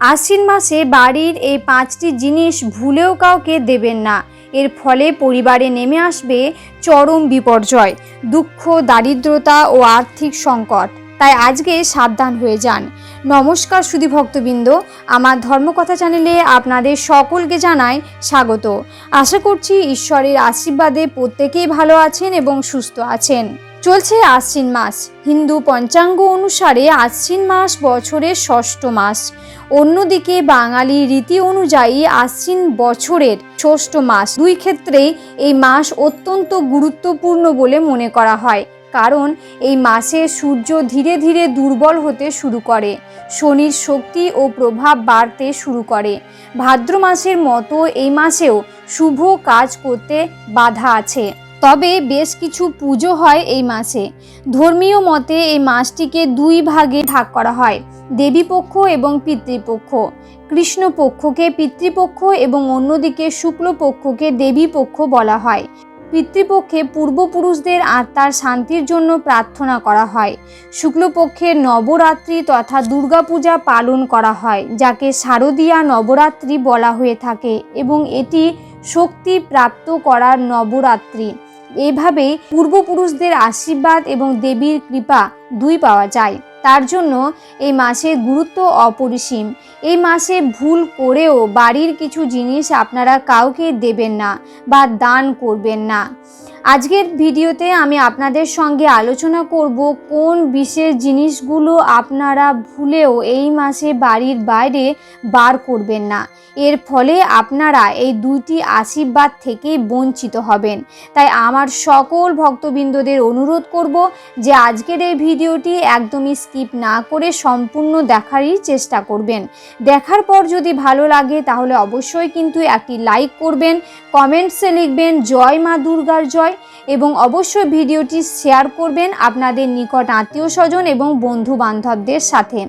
আশ্বিন মাসে বাড়ির এই পাঁচটি জিনিস ভুলেও কাউকে দেবেন না। এর ফলে পরিবারে নেমে আসবে চরম বিপর্যয়, দুঃখ, দারিদ্রতা ও আর্থিক সংকট। তাই আজকে সাবধান হয়ে যান। নমস্কার সুধী ভক্তবৃন্দ, আমার ধর্মকথা চ্যানেলে আপনাদের সকলকে জানাই স্বাগত। আশা করছি ঈশ্বরের আশীর্বাদে প্রত্যেকেই ভালো আছেন এবং সুস্থ আছেন। চলছে আশ্বিন মাস। হিন্দু পঞ্চাঙ্গ অনুসারে আশ্বিন মাস বছরের ষষ্ঠ মাস। অন্যদিকে বাঙালি রীতি অনুযায়ী আশ্বিন বছরের ষষ্ঠ মাস দুই ক্ষেত্রেই এই মাস অত্যন্ত গুরুত্বপূর্ণ বলে মনে করা হয়। কারণ এই মাসে সূর্য ধীরে ধীরে দুর্বল হতে শুরু করে, শনির শক্তি ও প্রভাব বাড়তে শুরু করে। ভাদ্র মাসের মতো এই মাসেও শুভ কাজ করতে বাধা আছে। তবে বেশ কিছু পুজো হয় এই মাসে। ধর্মীয় মতে এই মাসটিকে দুই ভাগে ভাগ করা হয়, দেবীপক্ষ এবং পিতৃপক্ষ। কৃষ্ণপক্ষকে পিতৃপক্ষ এবং অন্যদিকে শুক্লপক্ষকে দেবীপক্ষ বলা হয়। পিতৃপক্ষে পূর্বপুরুষদের আত্মার শান্তির জন্য প্রার্থনা করা হয়। শুক্লপক্ষের নবরাত্রি তথা দুর্গাপূজা পালন করা হয়, যাকে শারদীয়া নবরাত্রি বলা হয়ে থাকে এবং এটি শক্তি প্রাপ্ত করার নবরাত্রি। এভাবে পূর্বপুরুষদের আশীর্বাদ এবং দেবীর কৃপা দুই পাওয়া যায়। তার জন্য এই মাসের গুরুত্ব অপরিসীম। এই মাসে ভুল করেও বাড়ির কিছু জিনিস আপনারা কাউকে দেবেন না বা দান করবেন না। আজকের ভিডিওতে আমি আপনাদের সঙ্গে আলোচনা করব কোন বিশেষ জিনিসগুলো আপনারা ভুলেও এই মাসে বাড়ির বাইরে বার করবেন না। এর ফলে আপনারা এই দুইটি আশীর্বাদ থেকে বঞ্চিত হবেন। তাই আমার সকল ভক্তবৃন্দদের অনুরোধ করব যে আজকের এই ভিডিওটি একদমই স্কিপ না করে সম্পূর্ণ দেখারই চেষ্টা করবেন। দেখার পর যদি ভালো লাগে তাহলে অবশ্যই কিন্তু একটি লাইক করবেন, কমেন্টসে লিখবেন, জয় মা দুর্গার জয়। এবং অবশ্যই ভিডিওটি শেয়ার করবেন আপনাদের নিকট আত্মীয় স্বজন এবং বন্ধু বান্ধবদের সাথে।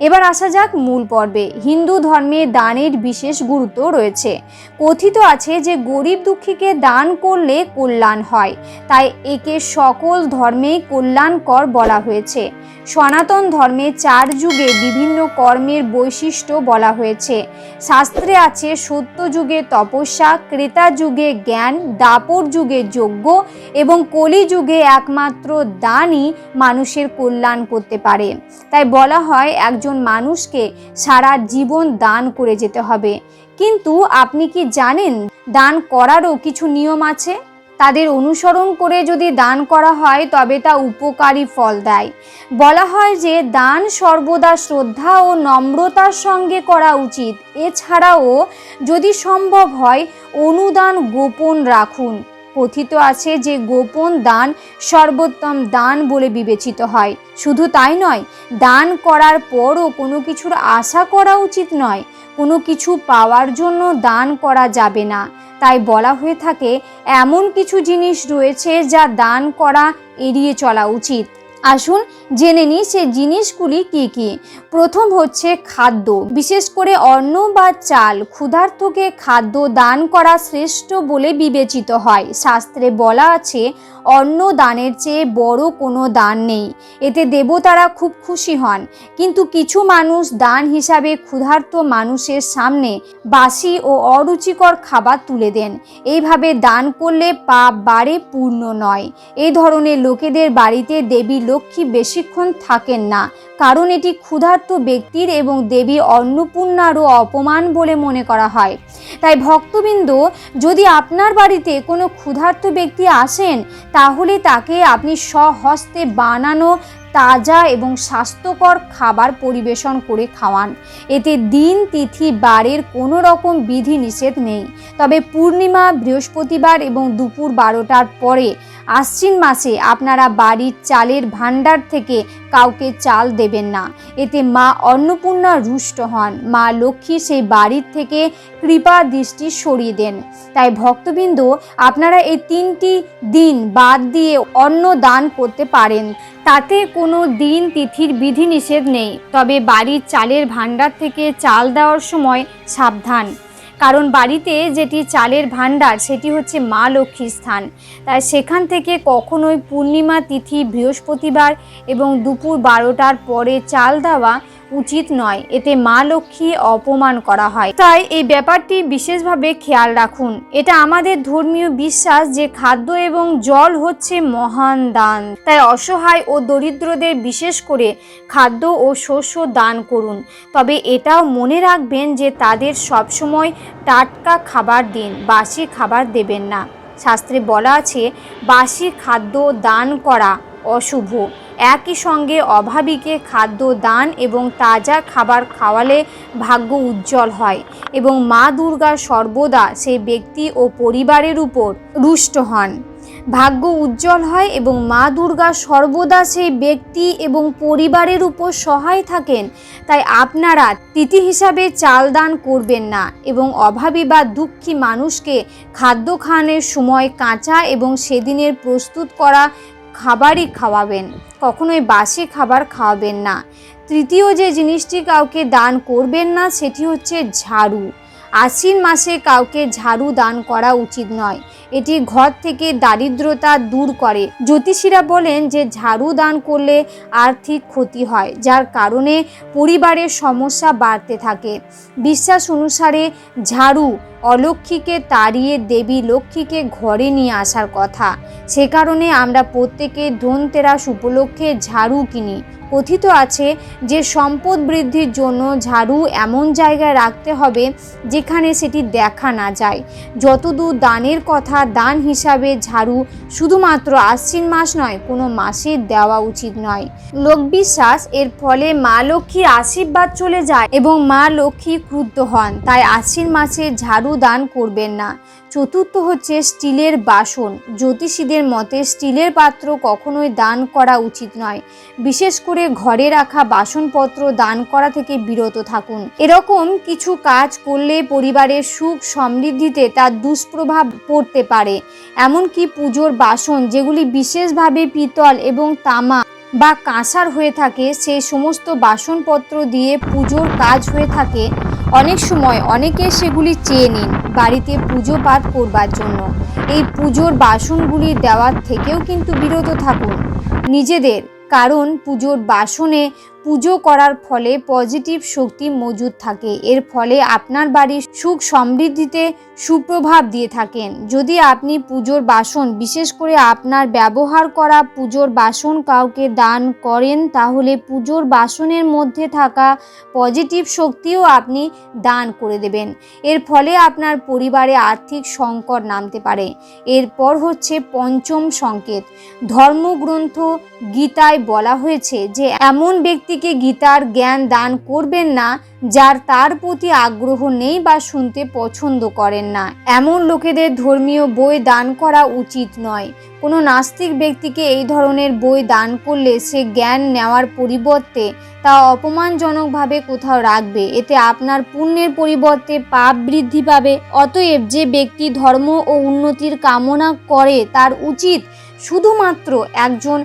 এবার আসা যাক মূল পর্বে। হিন্দু ধর্মে দানের বিশেষ গুরুত্ব রয়েছে। কথিত আছে যে, গরিব দুঃখীকে দান করলে কল্যাণ হয়। তাই একে সকল ধর্মেই কল্যাণকর বলা হয়েছে। সনাতন ধর্মে চার যুগে বিভিন্ন কর্মের বৈশিষ্ট্য বলা হয়েছে। শাস্ত্রে আছে, সত্য যুগে তপস্যা, ক্রেতা যুগে জ্ঞান, দাপর যুগে যজ্ঞ এবং কলি যুগে একমাত্র দানই মানুষের কল্যাণ করতে পারে। তাই বলা হয়, একজন মানুষকে সারা জীবন দান করে যেতে হবে। কিন্তু আপনি কি জানেন দান করারও কিছু নিয়ম আছে? তাদের অনুসরণ করে যদি দান করা হয়, তবে তা উপকারী ফল দেয়। বলা হয় যে দান সর্বদা শ্রদ্ধা ও নম্রতার সঙ্গে করা উচিত। এছাড়াও যদি সম্ভব হয়, অনুদান গোপন রাখুন। কথিত আছে যে গোপন দান সর্বোত্তম দান বলে বিবেচিত হয়। শুধু তাই নয়, দান করার পরও কোনো কিছুর আশা করা উচিত নয়। কোনো কিছু পাওয়ার জন্য দান করা যাবে না। তাই বলা হয়ে থাকে, এমন কিছু জিনিস রয়েছে যা দান করা এড়িয়ে চলা উচিত। আসুন জেনে নিই সে জিনিসগুলি কি কি। প্রথম হচ্ছে খাদ্য। বিশেষ করে অন্ন বা চাল, ক্ষুধার্তকে খাদ্য দান করা শ্রেষ্ঠ বলে বিবেচিত হয়। শাস্ত্রে বলা আছে, অন্ন দানের চেয়ে বড় কোনো দান নেই। এতে দেবতারা খুব খুশি হন। কিন্তু কিছু মানুষ দান হিসাবে ক্ষুধার্ত মানুষের সামনে বাসি ও অরুচিকর খাবার তুলে দেন। এইভাবে দান করলে পাপ বাড়ে পূর্ণ নয়। এই ধরনের লোকেদের বাড়িতে দেবী লক্ষ্মী বেশিক্ষণ থাকেন না। কারণ এটি ক্ষুধার্ত ব্যক্তির এবং দেবী অন্নপূর্ণারও অপমান বলে মনে করা হয়। তাই ভক্তবৃন্দ, যদি আপনার বাড়িতে কোনো ক্ষুধার্ত ব্যক্তি আসেন, তাহলে তাকে আপনি স্বহস্তে বানানো, তাজা এবং স্বাস্থ্যকর খাবার পরিবেশন করে খাওয়ান। এতে দিন, তিথি, বারের কোনো রকম বিধি নিষেধ নেই। তবে পূর্ণিমা, বৃহস্পতিবার এবং দুপুর বারোটার পরে আশ্বিন মাসে আপনারা বাড়ির চালের ভাণ্ডার থেকে কাউকে চাল দেবেন না। এতে মা অন্নপূর্ণা রুষ্ট হন। মা লক্ষ্মী সেই বাড়ির থেকে কৃপা দৃষ্টি সরিয়ে দেন। তাই ভক্তবৃন্দ, আপনারা এই তিনটি দিন বাদ দিয়ে অন্ন দান করতে পারেন। তাতে কোনো দিন তিথির বিধিনিষেধ নেই। তবে বাড়ির চালের ভাণ্ডার থেকে চাল দেওয়ার সময় সাবধান। কারণ বাড়িতে যেটি চালের ভাণ্ডার, সেটি হচ্ছে মা লক্ষ্মীর স্থান। তাই সেখান থেকে কখনোই পূর্ণিমা তিথি বৃহস্পতিবার এবং দুপুর বারোটার পরে চাল দেওয়া উচিত নয়। এতে মা লক্ষ্মী অপমান করা হয়। তাই এই ব্যাপারটি বিশেষভাবে খেয়াল রাখুন। এটা আমাদের ধর্মীয় বিশ্বাস যে খাদ্য এবং জল হচ্ছে মহান দান। তাই অসহায় ও দরিদ্রদের বিশেষ করে খাদ্য ও শস্য দান করুন। তবে এটাও মনে রাখবেন যে তাদের সবসময় টাটকা খাবার দিন, বাসি খাবার দেবেন না। শাস্ত্রে বলা আছে, বাসি খাদ্য দান করা অশুভ। একই সঙ্গে অভাবীকে খাদ্য, দান এবং তাজা খাবার খাওয়ালে ভাগ্য উজ্জ্বল হয় এবং মা দুর্গা সর্বদা সেই ব্যক্তি ও পরিবারের উপর রুষ্ট হন। ভাগ্য উজ্জ্বল হয় এবং মা দুর্গা সর্বদা সেই ব্যক্তি এবং পরিবারের উপর সহায় থাকেন, তাই আপনারা তিথি হিসাবে চাল দান করবেন না এবং অভাবী বা দুঃখী মানুষকে খাদ্য খাওয়ানোর সময় কাঁচা এবং সেদিনের প্রস্তুত করা খাবারই খাওয়াবেন, কখনোই বাসি খাবার খাওয়াবেন না। তৃতীয় যে জিনিসটি কাউকে দান করবেন না, সেটি হচ্ছে ঝাড়ু। আশ্বিন মাসে কাউকে ঝাড়ু দান করা উচিত নয়। এটি ঘর থেকে দারিদ্রতা দূর করে। জ্যোতিষীরা বলেন যে ঝাড়ু দান করলে আর্থিক ক্ষতি হয়, যার কারণে পরিবারের সমস্যা বাড়তে থাকে। বিশ্বাস অনুসারে ঝাড়ু অলক্ষীকে তাড়িয়ে দেবী লক্ষ্মীকে ঘরে নিয়ে আসার কথা। সে কারণে আমরা প্রত্যেকে ধনতেরাস উপলক্ষে ঝাড়ু কিনি। কথিত আছে যে সম্পদ বৃদ্ধির জন্য ঝাড়ু এমন জায়গায় রাখতে হবে যেখানে সেটি দেখা না যায়। যতদূর দানের কথা দান হিসাবে ঝাড়ু শুধুমাত্র আশ্বিন মাস নয়, কোনো মাসে দেওয়া উচিত নয়। লোকবিশ্বাস, এর ফলে মা লক্ষ্মীর আশীর্বাদ চলে যায় এবং মা লক্ষ্মী ক্রুদ্ধ হন। তাই আশ্বিন মাসে ঝাড়ু দান করবেন না। চতুর্থ হচ্ছে স্টিলের বাসন। জ্যোতিষীদের মতে স্টিলের পাত্র কখনোই দান করা উচিত নয়। বিশেষ করে ঘরে রাখা বাসনপত্র দান করা থেকে বিরত থাকুন। এরকম কিছু কাজ করলে পরিবারের সুখ সমৃদ্ধিতে তার দুষ্প্রভাব পড়তে পারে। এমনকি পুজোর বাসন যেগুলি বিশেষভাবে পিতল এবং তামা বা কাঁসার হয়ে থাকে, সেই সমস্ত বাসনপত্র দিয়ে পুজোর কাজ হয়ে থাকে। অনেক সময় অনেকে সেগুলি চেয়ে নিন, বাড়িতে পুজো পাঠ করবার জন্য। এই পুজোর বাসনগুলি দেওয়ার থেকেও কিন্তু বিরত থাকুন। নিজেদের, কারণ পুজোর বাসনে পুজো করার ফলে পজিটিভ শক্তি মজুদ থাকে। এর ফলে আপনার বাড়ির সুখ সমৃদ্ধিতে সুপ্রভাব দিয়ে থাকেন। যদি আপনি পুজোর বাসন, বিশেষ করে আপনার ব্যবহার করা পুজোর বাসন কাউকে দান করেন, তাহলে পুজোর বাসনের মধ্যে থাকা পজিটিভ শক্তিও আপনি দান করে দেবেন। এর ফলে আপনার পরিবারে আর্থিক সংকট নামতে পারে। এরপর হচ্ছে পঞ্চম সংকেত। ধর্মগ্রন্থ গীতায় বলা হয়েছে যে, এমন ব্যক্তিকে গীতার জ্ঞান দান করবেন না, যার তার প্রতি আগ্রহ নেই বা শুনতে পছন্দ করেন না। এমন লোকেদের ধর্মীয় বই দান করা উচিত নয়। কোনো নাস্তিক ব্যক্তিকে এই ধরনের বই দান করলে সে জ্ঞান নেওয়ার পরিবর্তে তা অপমানজনকভাবে কোথাও রাখবে। এতে আপনার পুণ্যের পরিবর্তে পাপ বৃদ্ধি পাবে। অতএব যে ব্যক্তি ধর্ম ও উন্নতির কামনা করে, তার উচিত শুধুমাত্র একজন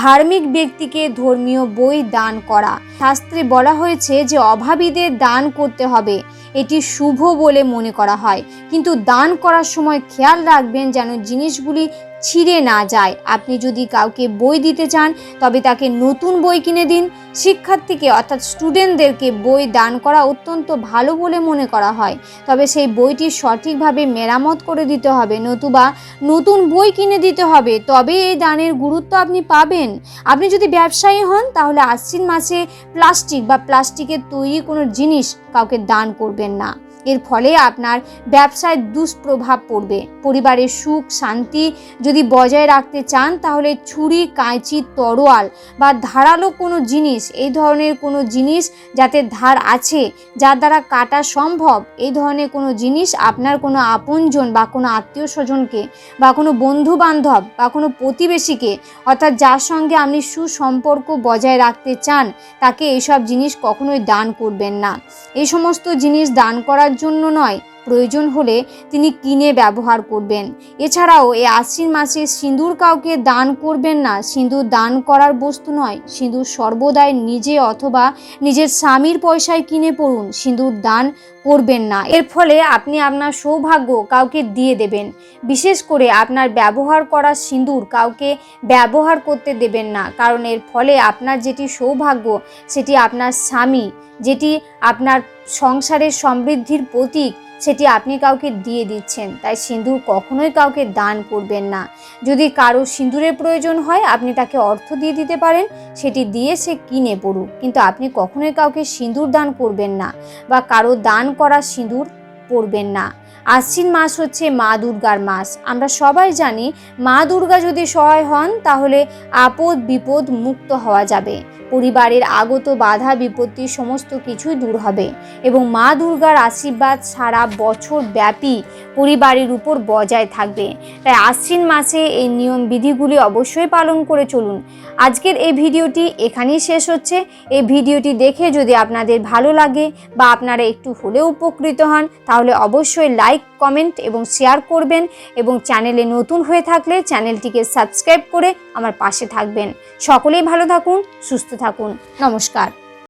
ধার্মিক ব্যক্তিকে ধর্মীয় বই দান করা। শাস্ত্রে বলা হয়েছে যে অভাবীদের দান করতে হবে, এটি শুভ বলে মনে করা হয়। কিন্তু দান করার সময় খেয়াল রাখবেন যেন জিনিসগুলি ছিঁড়ে না যায়। আপনি যদি কাউকে বই দিতে চান, তবে তাকে নতুন বই কিনে দিন। শিক্ষার্থীকে অর্থাৎ স্টুডেন্টদেরকে বই দান করা অত্যন্ত ভালো বলে মনে করা হয়। তবে সেই বইটি সঠিকভাবে মেরামত করে দিতে হবে, নতুবা নতুন বই কিনে দিতে হবে। তবে এই দানের গুরুত্ব আপনি পাবেন। আপনি যদি ব্যবসায়ী হন, তাহলে আশ্বিন মাসে প্লাস্টিক বা প্লাস্টিকের তৈরি কোনো জিনিস কাউকে দান করবেন না। এর ফলে আপনার ব্যবসায় দুষ্প্রভাব পড়বে। পরিবারের সুখ, শান্তি যদি বজায় রাখতে চান, তাহলে ছুরি কাঁচি তরোয়াল বা ধারালো কোনো জিনিস, এই ধরনের কোনো জিনিস যাতে ধার আছে, যার দ্বারা কাটা সম্ভব, এই ধরনের কোনো জিনিস আপনার কোনো আপনজন বা কোনো আত্মীয় স্বজনকে বা কোনো বন্ধু বান্ধব বা কোনো প্রতিবেশীকে, অর্থাৎ যার সঙ্গে আপনি সুসম্পর্ক বজায় রাখতে চান, তাকে এইসব জিনিস কখনোই দান করবেন না। এই সমস্ত জিনিস দান করার জন্য নয়। প্রয়োজন হলে তিনি কিনে ব্যবহার করবেন। এছাড়াও এই আশ্বিন মাসে সিঁদুর কাউকে দান করবেন না। সিঁদুর দান করার বস্তু নয়, সিঁদুর সর্বদাই নিজে অথবা নিজের স্বামীর পয়সায় কিনে পড়ুন। সিঁদুর দান করবেন না। এর ফলে আপনি আপনার সৌভাগ্য কাউকে দিয়ে দেবেন। বিশেষ করে আপনার ব্যবহার করা সিঁদুর কাউকে ব্যবহার করতে দেবেন না। কারণ এর ফলে আপনার যেটি সৌভাগ্য, সেটি আপনার স্বামী, যেটি আপনার সংসারের সমৃদ্ধির প্রতীক সেটি আপনি কাউকে দিয়ে দিচ্ছেন, তাই সিঁদুর কখনোই কাউকে দান করবেন না। যদি কারও সিঁদুরের প্রয়োজন হয়, আপনি তাকে অর্থ দিয়ে দিতে পারেন, সেটি দিয়ে সে কিনে পড়ুক। কিন্তু আপনি কখনোই কাউকে সিঁদুর দান করবেন না, বা কারও দান করা সিঁদুর পরবেন না। আশ্বিন মাস হচ্ছে মা দুর্গার মাস। আমরা সবাই জানি মা দুর্গা যদি সহায় হন, তাহলে আপদ বিপদ মুক্ত হওয়া যাবে। পরিবারের আগত বাধা বিপত্তি সমস্ত কিছুই দূর হবে এবং মা দুর্গার আশীর্বাদ সারা বছর ব্যাপী পরিবারের উপর বজায় থাকবে। তাই আশ্বিন মাসে এই নিয়ম বিধিগুলি অবশ্যই পালন করে চলুন। আজকের এই ভিডিওটি এখানেই শেষ হচ্ছে। এই ভিডিওটি দেখে যদি আপনাদের ভালো লাগে বা আপনারা একটু হলেও উপকৃত হন তাহলে অবশ্যই লাইক কমেন্ট এবং শেয়ার করবেন এবং চ্যানেলে নতুন হয়ে থাকলে চ্যানেলটিকে সাবস্ক্রাইব করে আমার পাশে থাকবেন। সকলেই ভালো থাকুন, সুস্থ থাকুন। নমস্কার।